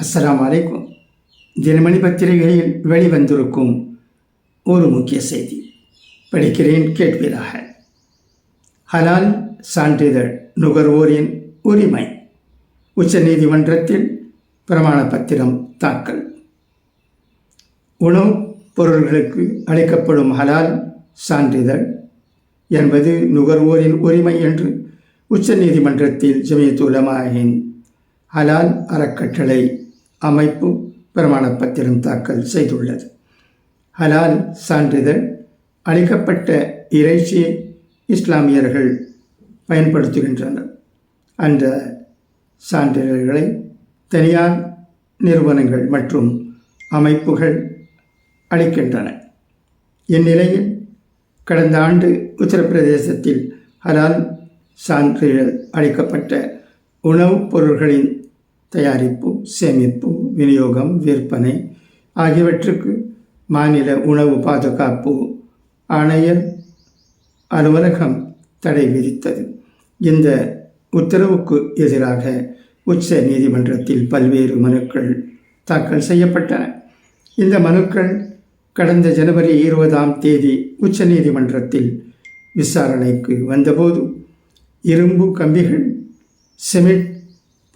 அஸ்லாம் வலைக்கும் தினமணி பத்திரிகையில் வெளிவந்திருக்கும் ஒரு முக்கிய செய்தி. படிக்கிறேன் கேட்பீராக. ஹலால் சான்றிதழ் நுகர்வோரின் உரிமை. உச்சநீதிமன்றத்தில் பிரமாண பத்திரம் தாக்கல். உணவுப் பொருள்களுக்கு அளிக்கப்படும் ஹலால் சான்றிதழ் என்பது நுகர்வோரின் உரிமை என்று உச்சநீதிமன்றத்தில் ஜமியத்துலமாயின் ஹலால் அறக்கட்டளை அமைப்பு பிரமாண பத்திரம் தாக்கல் செய்துள்ளது. ஹலால் சான்றிதழ் அளிக்கப்பட்ட இறைச்சியை இஸ்லாமியர்கள் பயன்படுத்துகின்றனர். அந்த சான்றிதழ்களை தனியார் நிறுவனங்கள் மற்றும் அமைப்புகள் அளிக்கின்றன. இந்நிலையில் கடந்த ஆண்டு உத்தரப்பிரதேசத்தில் ஹலால் சான்றிதழ் அளிக்கப்பட்ட உணவுப் பொருள்களின் தயாரிப்பு சேமிப்பு விநியோகம் விற்பனை ஆகியவற்றுக்கு மாநில உணவு பாதுகாப்பு ஆணைய அலுவலகம் தடை விதித்தது. இந்த உத்தரவுக்கு எதிராக உச்ச நீதிமன்றத்தில் பல்வேறு மனுக்கள் தாக்கல் செய்யப்பட்டன. இந்த மனுக்கள் கடந்த ஜனவரி இருபதாம் தேதி உச்ச நீதிமன்றத்தில் விசாரணைக்கு வந்தபோது இரும்பு கம்பிகள் சிமெண்ட்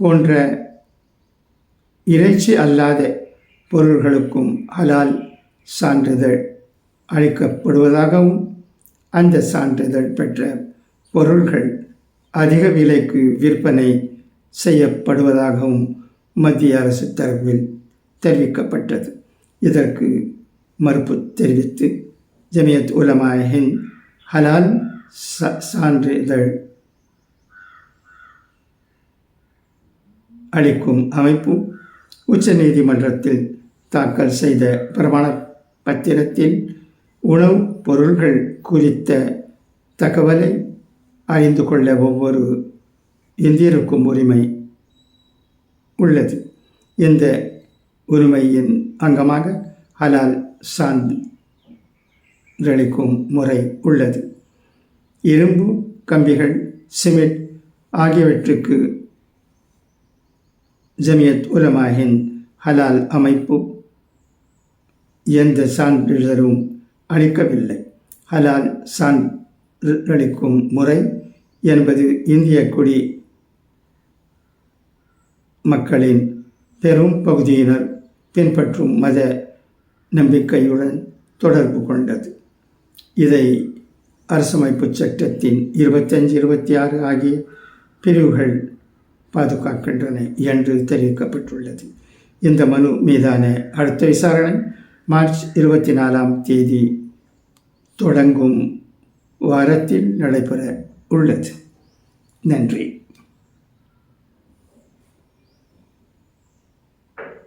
போன்ற இறைச்சி அல்லாத பொருள்களுக்கும் ஹலால் சான்றிதழ் அளிக்கப்படுவதாகவும் அந்த சான்றிதழ் பெற்ற பொருள்கள் அதிக விலைக்கு விற்பனை செய்யப்படுவதாகவும் மத்திய அரசு தரப்பில் தெரிவிக்கப்பட்டது. இதற்கு மறுப்பு தெரிவித்து ஜமியத் உலமாயின் ஹலால் சான்றிதழ் அளிக்கும் அமைப்பு உச்ச நீதிமன்றத்தில் தாக்கல் செய்த பிரமாண பத்திரத்தில் உணவுப் பொருள்கள் குறித்த தகவலை அறிந்து கொள்ள ஒவ்வொரு இந்தியருக்கும் உரிமை உள்ளது. இந்த உரிமையின் அங்கமாக ஹலால் சான்றளிக்கும் முறை உள்ளது. இரும்பு கம்பிகள் சிமெண்ட் ஆகியவற்றுக்கு ஜமியத் உலமாஹின் ஹலால் அமைப்பு எந்த சான்றிதழும் அளிக்கவில்லை. ஹலால் சான்றளிக்கும் முறை என்பது இந்திய குடி மக்களின் பெரும் பகுதியினர் பின்பற்றும் மத நம்பிக்கையுடன் தொடர்பு கொண்டது. இதை அரசமைப்பு சட்டத்தின் இருபத்தஞ்சு இருபத்தி ஆறு ஆகிய பிரிவுகள் பாதுகாக்கின்றன என்று தெரிவிக்கப்பட்டுள்ளது. இந்த மனு மீதான அடுத்த விசாரணை மார்ச் இருபத்தி நாலாம் தேதி தொடங்கும் வாரத்தில் நடைபெற உள்ளது. நன்றி.